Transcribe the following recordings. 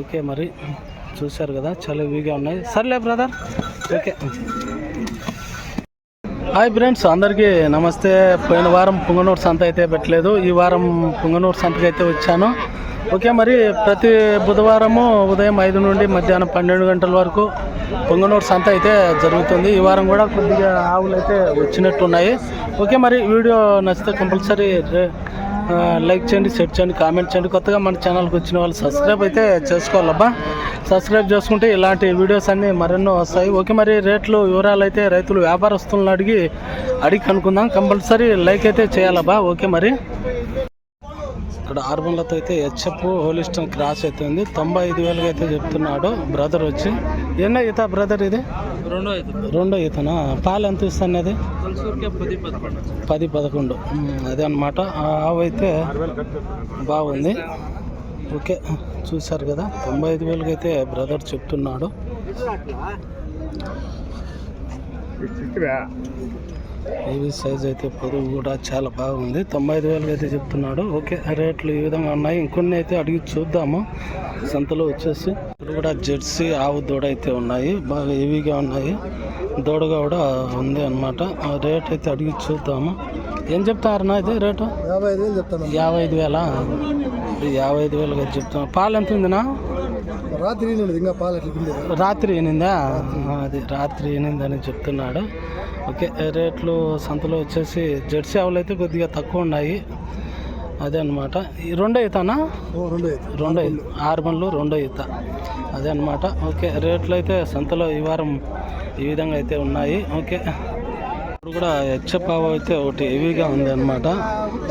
Okay మరి చూశారు కదా చాలా వీగా ఉన్నాయి. సర్లే బ్రదర్. ఓకే. హాయ్ ఫ్రెండ్స్ అందరికీ నమస్తే. పోయిన వారం పుంగనూరు సంత అయితే పెట్టలేదు. ఈ వారం పుంగనూరు సంతకి అయితే వచ్చాను. ఓకే మరి ప్రతి బుధవారము ఉదయం ఐదు నుండి మధ్యాహ్నం పన్నెండు గంటల వరకు పొంగనూరు సంత అయితే జరుగుతుంది. ఈ వారం కూడా కొద్దిగా ఆవులు అయితే వచ్చినట్టు ఉన్నాయి ఓకే మరి వీడియో నచ్చితే కంపల్సరీ లైక్ చేయండి షేర్ చేయండి కామెంట్ చేయండి. కొత్తగా మన ఛానల్కి వచ్చిన వాళ్ళు సబ్స్క్రైబ్ అయితే చేసుకోవాలబ్బా. సబ్స్క్రైబ్ చేసుకుంటే ఇలాంటి వీడియోస్ అన్నీ మరెన్నో వస్తాయి. ఓకే మరి రేట్లు వివరాలు అయితే రైతులు వ్యాపారస్తులను అడిగి అడిగి కనుక్కుందాం. కంపల్సరీ లైక్ అయితే చేయాలబ్బా. ఓకే మరి. ఇక్కడ ఆర్బన్లతో అయితే హెచ్ఎఫ్ హోలిస్టన్ క్రాస్ అయితే ఉంది. తొంభై ఐదు వేలుగా అయితే చెప్తున్నాడు బ్రదర్ వచ్చి. ఎన్నో ఈత బ్రదర్ ఇది? రెండో రెండో ఈతనా? పాలు ఎంత ఇస్తాను అది పది పదకొండు. అదే అనమాట ఆవు అయితే బాగుంది. ఓకే చూశారు కదా. తొంభై ఐదు వేలకి అయితే బ్రదర్ చెప్తున్నాడు. ఏవి సైజ్ అయితే పొదుగు కూడా చాలా బాగుంది. తొంభై ఐదు వేలకి అయితే చెప్తున్నాడు. ఓకే రేట్లు ఈ విధంగా ఉన్నాయి. ఇంకొన్ని అయితే అడిగి చూద్దాము. సంతలో వచ్చేసి ఇక్కడ కూడా జెర్సీ ఆవు దూడ అయితే ఉన్నాయి. బాగా హెవీగా ఉన్నాయి. దూడగా కూడా ఉంది అనమాట రేట్ అయితే అడిగి చూద్దాము. ఏం చెప్తారన్నా ఇది రేటు? యాభై ఐదు వేలు చెప్తాను యాభై ఐదు వేల? యాభై ఐదు వేలుగా చెప్తాను పాలు ఎంత ఉందినా? రాత్రి ఇంకా పాలు రాత్రి ఎనిందా అది రాత్రి ఎనిమిది అని చెప్తున్నాడు. ఓకే రేట్లు సంతలో వచ్చేసి జెర్సీ ఆవులు అయితే కొద్దిగా తక్కువ ఉన్నాయి. అదే అనమాట రెండో ఈతనా? రెండు రెండో ఆరు బండ్లు రెండో ఈత. అదే అనమాట ఓకే రేట్లు అయితే సంతలో ఈ వారం ఈ విధంగా అయితే ఉన్నాయి. ఓకే. ఇప్పుడు కూడా హెచ్చపావు అయితే ఒకటి హెవీగా ఉంది అనమాట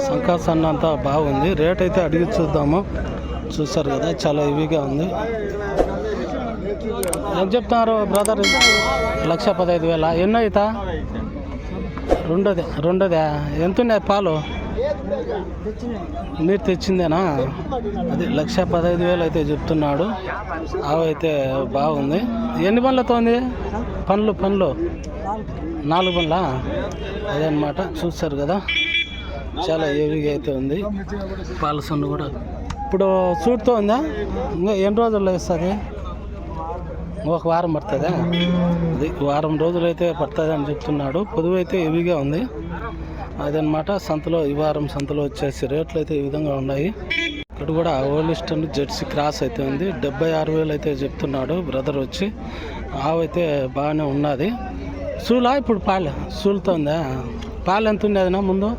సంకాసన్న అంతా బాగుంది. రేట్ అయితే అడిగి చూద్దాము. చూసారు కదా చాలా హెవీగా ఉంది. ఏం చెప్తున్నారు బ్రదర్ లక్ష పదహైదు వేల? ఎన్నో అవుతా రెండోదే రెండోదే. ఎంత ఉన్నాయి పాలు? మీరు తెచ్చిందేనా? అది లక్ష పదహైదు వేలు అయితే చెప్తున్నాడు. ఆవు అయితే బాగుంది. ఎన్ని పనులతో ఉంది పనులు పనులు నాలుగు పనుల అదే చూస్తారు కదా. చాలా హెవీగా అయితే ఉంది. పాలసన్ను కూడా ఇప్పుడు సూట్తో ఉందా ఇంకా ఎన్ని రోజుల్లో ఇస్తుంది ఒక వారం పడుతుందా? అది వారం రోజులు అయితే పడుతుంది అని చెప్తున్నాడు. పొదువు అయితే హెవీగా ఉంది. అదనమాట సంతలో ఈ వారం సంతలో వచ్చేసి రేట్లు అయితే ఈ విధంగా ఉన్నాయి. ఇక్కడ కూడా ఓలిస్టన్ జెర్సీ క్రాస్ అయితే ఉంది. డెబ్బై ఆరు వేలు అయితే చెప్తున్నాడు బ్రదర్ వచ్చి. ఆవు అయితే బాగానే ఉన్నది. సూలా ఇప్పుడు పాలు? సూలుతో ఉందా పాలు ఎంత ఉంది అదినా ముందు?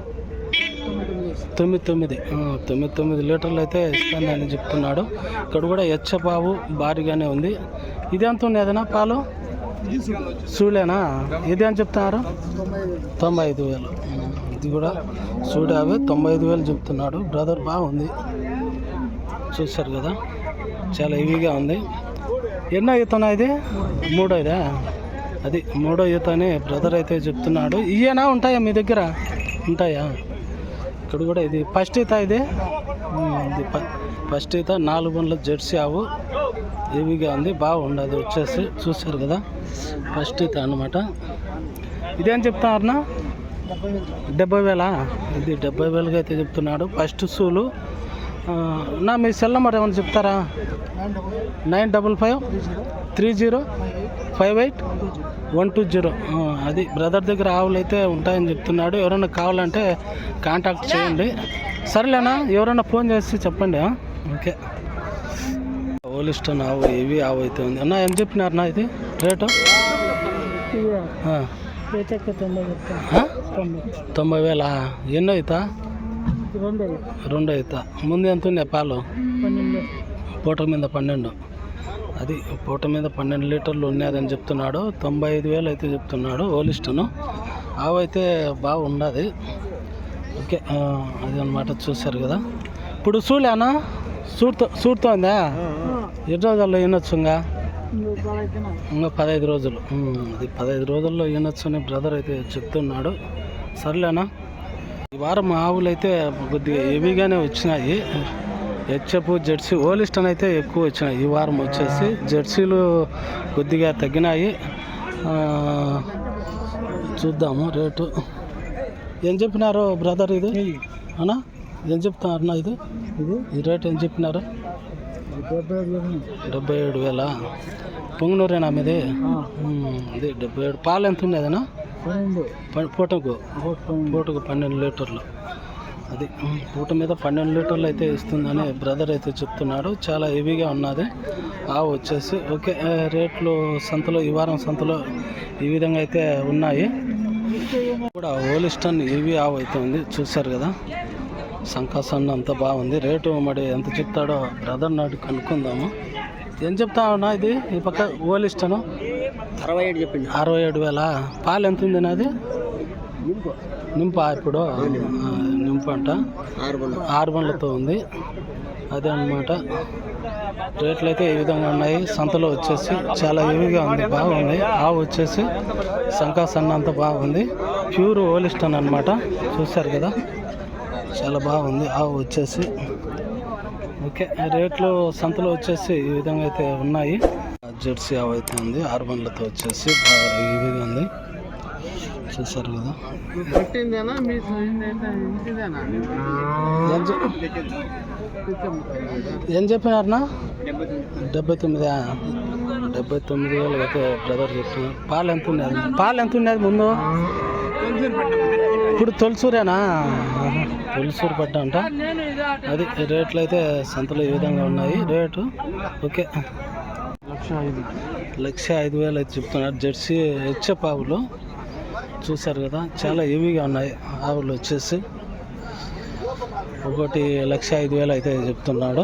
తొమ్మిది తొమ్మిది. తొమ్మిది తొమ్మిది లీటర్లు అయితే ఇస్తుంది అని చెప్తున్నాడు. ఇక్కడ కూడా హెచ్చబాబు భారీగానే ఉంది. ఇది ఎంత ఉంది పాలు? చూడలేనా ఇది అని చెప్తున్నారు? తొంభై ఐదు వేలు. ఇది కూడా సూడావే తొంభై ఐదు వేలు చెప్తున్నాడు. బ్రదర్ బాగుంది. చూశారు కదా? చాలా హెవీగా ఉంది. ఎన్నో ఈతనా ఇది? మూడో ఇదా? అది మూడో ఈత అని బ్రదర్ అయితే చెప్తున్నాడు. ఇయేనా ఉంటాయా మీ దగ్గర? ఉంటాయా? ఇక్కడ కూడా ఇది ఫస్ట్ ఈత ఇది. ఇది ఫస్ట్ ఈత నాలుగు బండ్ల జెర్సీ ఆవు. హెవీగా ఉంది బాగుండదు వచ్చేసి చూశారు కదా. ఫస్ట్ ఈత అనమాట ఇదేం చెప్తారన్నా డెబ్బై వేలా? ఇది డెబ్బై వేలుగా అయితే చెప్తున్నాడు. ఫస్ట్ సూలు. నా మీ సెల్ నెంబర్ ఏమైనా చెప్తారా? Nine double five. Three zero five eight one two zero. అది బ్రదర్ దగ్గర ఆవులు అయితే ఉంటాయని చెప్తున్నాడు. ఎవరైనా కావాలంటే కాంటాక్ట్ చేయండి. సరేలేనా? ఎవరైనా ఫోన్ చేసి చెప్పండి? ఓకే. ఓలిస్టన్ ఆవు ఇవి ఆవు అయితే ఉంది. అన్న ఏం చెప్పినారన్నా ఇది? రేటు? తొంభై వేల? ఎన్నో అవుతా రెండు అవుతా ముందు ఎంత ఉన్నాయి పాలు? పూట మీద పన్నెండు. అది పూట మీద పన్నెండు లీటర్లు ఉన్నదని చెప్తున్నాడు. తొంభై ఐదు వేలు అయితే చెప్తున్నాడు ఓలిస్టను. ఆవు అయితే బాగున్నది ఓకే అది అనమాట చూశారు కదా. ఇప్పుడు సూట్తో సూట్తో ఉందా ఎన్ని రోజుల్లో వినొచ్చు ఇంకా? ఇంకా పదహైదు రోజులు. అది పదహైదు రోజుల్లో వినొచ్చు అని బ్రదర్ అయితే చెప్తున్నాడు. సర్లేనా ఈ వారం ఆవులు అయితే కొద్దిగా హెవీగానే వచ్చినాయి. హెచ్ఎఫ్ జెర్సీ ఓలిస్టన్ అయితే ఎక్కువ వచ్చినాయి ఈ వారం వచ్చేసి జెర్సీలు కొద్దిగా తగ్గినాయి. చూద్దాము రేటు. ఏం చెప్పినారు బ్రదర్ ఇది? అన్నా? ఏం చెప్తున్నారు అన్న ఇది? ఇది? ఈ రేట్ ఏం చెప్పినారు? డెబ్బై ఏడు వేల. పొంగునూరేనా మీది? ఇది డెబ్బై ఏడు. పాలు ఎంత ప- పూటకు? పూటకు పన్నెండు లీటర్లు. అది పూట మీద పన్నెండు లీటర్లు అయితే ఇస్తుందని బ్రదర్ అయితే చెప్తున్నాడు. చాలా హెవీగా ఉన్నది. ఆవు వచ్చేసి ఓకే రేట్లు సంతలో ఈ వారం సంతలో ఈ విధంగా అయితే ఉన్నాయి. కూడా ఓలిస్టన్ హెవీ ఆవు అయితే ఉంది. చూశారు కదా? సంకాసన్న అంతా బాగుంది. రేటు మరి ఎంత చెప్తాడో బ్రదర్ నాడు కనుక్కుందాము. ఏం చెప్తా ఉన్నా ఇది? ఈ పక్క ఓలిస్టను అరవై ఏడు చెప్పింది అరవై ఏడు వేల? పాలు ఎంత ఉంది నాది? నింపా. ఇప్పుడు? ఆ, నింపు అంట ఆరు బండ్లు ఆరు బండ్లతో ఉంది. అదే అన్నమాట. రేట్లు అయితే ఈ విధంగా ఉన్నాయి. సంతలో వచ్చేసి చాలా హెవీగా ఉంది. బాగుంది. ఆవు వచ్చేసి సంకా సన్న అంతా బాగుంది. ప్యూర్ ఓలిస్టన్ అన్నమాట. చూశారు కదా? చాలా బాగుంది. ఆవు వచ్చేసి. ఓకే. రేట్లు సంతలో వచ్చేసి ఈ విధంగా అయితే ఉన్నాయి. జెర్సీ ఆవు అయితే ఉంది. ఆరు బండ్లతో వచ్చేసి బాగా హెవీగా ఉంది. చూశారు కదా. ఏం చెప్- ఏం చెప్పినారనా డెబ్బై తొమ్మిది డెబ్బై తొమ్మిది వేలు అయితే బ్రదర్ చెప్తున్నారు పాలు ఎంత ఉన్నది పాలు ఎంత ఉన్నది ముందు? ఇప్పుడు తొలసూరేనా? తొలసూరు పడ్డ అంట. అది రేట్లు అయితే సంతలో ఈ విధంగా ఉన్నాయి. రేటు? ఓకే. లక్ష ఐదు. లక్ష ఐదు వేలు అయితే చెప్తున్నారు. జెర్సీ హెచ్ఎఫ్ ఆవులు చూశారు కదా చాలా హెవీగా ఉన్నాయి ఆవులు వచ్చేసి. ఒకటి లక్ష ఐదు వేలు అయితే చెప్తున్నాడు.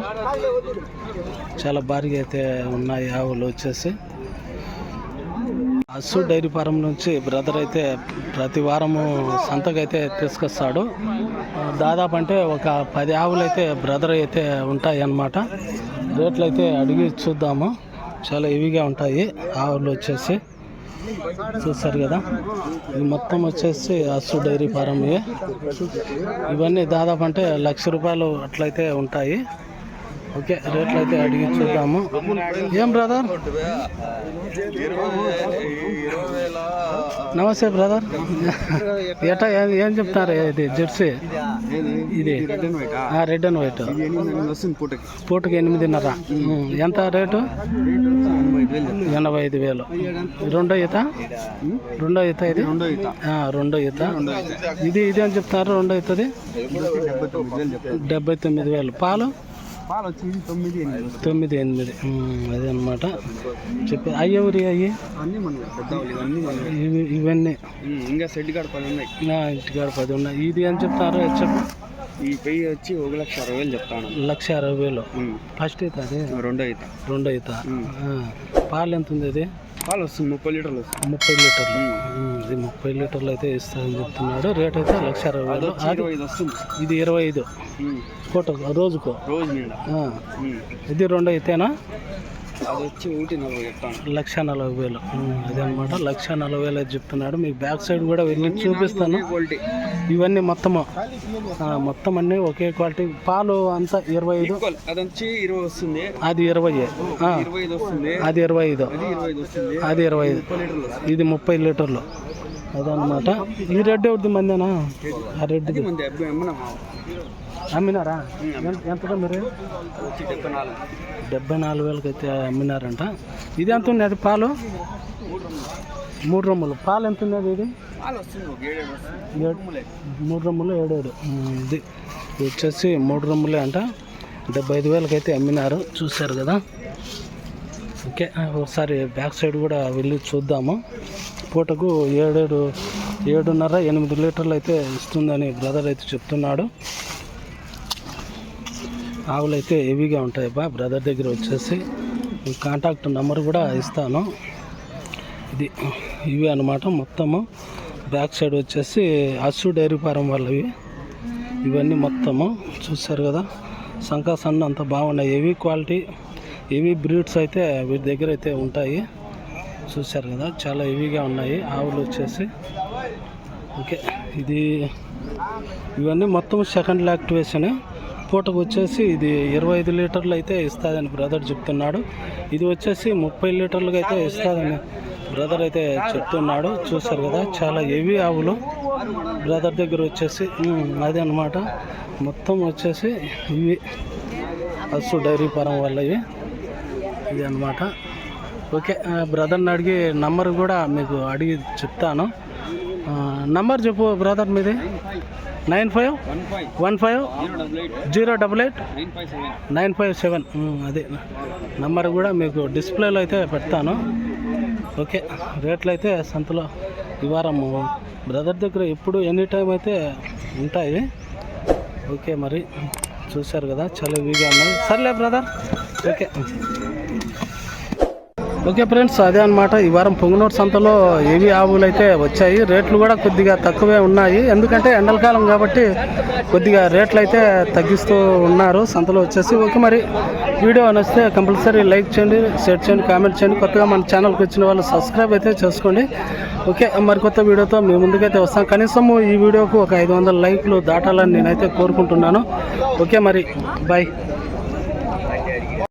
చాలా భారీగా అయితే ఉన్నాయి ఆవులు వచ్చేసి. అస్సు డైరీ ఫారం నుంచి బ్రదర్ అయితే ప్రతి వారము సంతకైతే తీసుకొస్తాడు. దాదాపు అంటే ఒక పది ఆవులు అయితే బ్రదర్ అయితే ఉంటాయి అన్నమాట. రేట్లు అయితే అడిగి చూద్దాము. చాలా హెవీగా ఉంటాయి ఆవులు వచ్చేసి. చూస్తారు కదా. ఇది మొత్తం వచ్చేసి అస్సు డైరీ ఫారం ఇవన్నీ దాదాపు అంటే లక్ష రూపాయలు అట్లయితే ఉంటాయి. ఓకే రేట్లు అయితే అడిగి చూద్దాము. ఏం బ్రదర్? నమస్తే బ్రదర్. ఎట్లా ఏం ఏం చెప్తారు? ఇది జెర్సీ. ఇది ఆ, రెడ్ అండ్ వైట్. పూటకి ఎనిమిదిన్నర. ఎంత రేటు? ఎనభై ఐదు వేలు. రెండో ఈత? రెండో ఈత ఇది? రెండో ఈత. ఇది ఇది అని చెప్తారు? రెండో ఈతది? డెబ్బై తొమ్మిది వేలు. పాలు? పాలు వచ్చి తొమ్మిది ఎనిమిది. తొమ్మిది ఎనిమిది. అదే అనమాట చెప్పి అయ్యవరి అయ్యి? అన్నీ మన పెద్దవాళ్ళు ఇవన్నీ ఇవి ఇవన్నీ. ఇంకా సెడ్ కాడ పది ఉన్నాయి. నా ఇంటికాడ పది ఉన్నాయి. ఇది అని చెప్తారు చెప్పు. ఈ పెయ్యి వచ్చి ఒక లక్ష అరవై వేలు చెప్తాను. లక్ష అరవై వేలు. ఫస్ట్ అయితే అదే? రెండో ఈత. రెండో ఆ, పాలు ఎంత ఉంది అది? పాలు వస్తుంది ముప్పై లీటర్లు వస్తుంది. ముప్పై లీటర్లు. ఇది ముప్పై లీటర్లు అయితే ఇస్తారని చెప్తున్నాడు. రేట్ అయితే లక్ష అరవై వేలు. ఇరవై ఐదు వస్తుంది. ఇది ఇరవై ఐదు. పూట రోజుకు. రోజు ఇది రెండో అయితేనా? అది వచ్చి ఒకటి నలభై చెప్తాను. లక్ష నలభై వేలు. అదే అనమాట లక్ష నలభై వేలు చెప్తున్నాడు. మీకు బ్యాక్ సైడ్ కూడా వెళ్ళి చూపిస్తాను. క్వాలిటీ ఇవన్నీ మొత్తము. మొత్తం అన్నీ ఒకే క్వాలిటీ పాలు అంతా ఇరవై ఐదు. అది వచ్చి ఇరవై వస్తుంది. అది ఇరవై అది ఇరవై ఐదు. అది ఇరవై ఐదు ఇది ముప్పై లీటర్లు. అదనమాట. ఈ రెడ్ ఎవరిది మందేనా? ఆ అమ్మనా అమ్మినారా? ఎంత- ఎంతగా మీరు? డెబ్బై నాలుగు. వేలకి అయితే అమ్మినారంట. ఇది ఎంత ఉంది? అది పాలు? మూడు రొమ్ములు. పాలు ఎంత ఉన్నది ఇది? మూడు రొమ్ములు. ఏడేడు ఇది. వచ్చేసి మూడు రొమ్ములే అంట. డెబ్బై ఐదు వేలకి అయితే అమ్మినారు. చూశారు కదా. ఓకే ఒకసారి బ్యాక్ సైడ్ కూడా వెళ్ళి చూద్దాము. పూటకు ఏడేడు ఏడున్నర ఎనిమిది లీటర్లు అయితే ఇస్తుందని బ్రదర్ అయితే చెప్తున్నాడు. ఆవులు అయితే హెవీగా ఉంటాయి బా బ్రదర్ దగ్గర వచ్చేసి. కాంటాక్ట్ నెంబర్ కూడా ఇస్తాను. ఇది ఇవి అనమాట మొత్తము. బ్యాక్ సైడ్ వచ్చేసి అస్సు డైరీ ఫారం వాళ్ళవి. ఇవన్నీ మొత్తము. చూస్తారు కదా సంకాసన్న అంత బాగున్నాయి. హెవీ క్వాలిటీ హెవీ బ్రీడ్స్ అయితే వీటి దగ్గర అయితే ఉంటాయి. చూశారు కదా చాలా హెవీగా ఉన్నాయి ఆవులు వచ్చేసి. ఓకే ఇది ఇవన్నీ మొత్తం సెకండ్ లాక్టివేషన్ పూటకు వచ్చేసి ఇది ఇరవై ఐదు లీటర్లు అయితే ఇస్తుందని బ్రదర్ చెప్తున్నాడు. ఇది వచ్చేసి ముప్పై లీటర్లుగా అయితే ఇస్తుందని బ్రదర్ అయితే చెప్తున్నాడు. చూశారు కదా చాలా హెవీ ఆవులు. బ్రదర్ దగ్గర వచ్చేసి అదే అనమాట మొత్తం వచ్చేసి ఇవి. పశు డైరీ ఫారం ఇవి ఇది అనమాట ఓకే బ్రదర్ని అడిగి నంబర్ కూడా మీకు అడిగి చెప్తాను. నంబర్ చెప్పు బ్రదర్ మీది. Nine five one five zero double eight double eight nine five seven అదే. నంబర్ కూడా మీకు డిస్ప్లేలో అయితే పెడతాను. ఓకే రేట్లు అయితే సంతలో ఈ వారం బ్రదర్ దగ్గర ఎప్పుడు ఎనీ టైం అయితే ఉంటాయి. ఓకే మరి చూశారు కదా చాలా వీగా ఉన్నాయి. సర్లే బ్రదర్ ఓకే. ఓకే ఫ్రెండ్స్ అదే అన్నమాట. ఈ వారం పొంగునూరు సంతలో ఏవి ఆవులు అయితే వచ్చాయి రేట్లు కూడా కొద్దిగా తక్కువే ఉన్నాయి. ఎందుకంటే ఎండలకాలం కాబట్టి కొద్దిగా రేట్లు అయితే తగ్గిస్తూ ఉన్నారు సంతలో వచ్చేసి. ఓకే మరి వీడియో నచ్చితే కంపల్సరీ లైక్ చేయండి షేర్ చేయండి కామెంట్ చేయండి. కొత్తగా మన ఛానల్కి వచ్చిన వాళ్ళు సబ్స్క్రైబ్ అయితే చేసుకోండి. ఓకే మరి కొత్త వీడియోతో మీ ముందుకైతే వస్తాం. కనీసం ఈ వీడియోకు ఒక ఐదు వందల లైక్లు దాటాలని నేనైతే కోరుకుంటున్నాను. ఓకే మరి బాయ్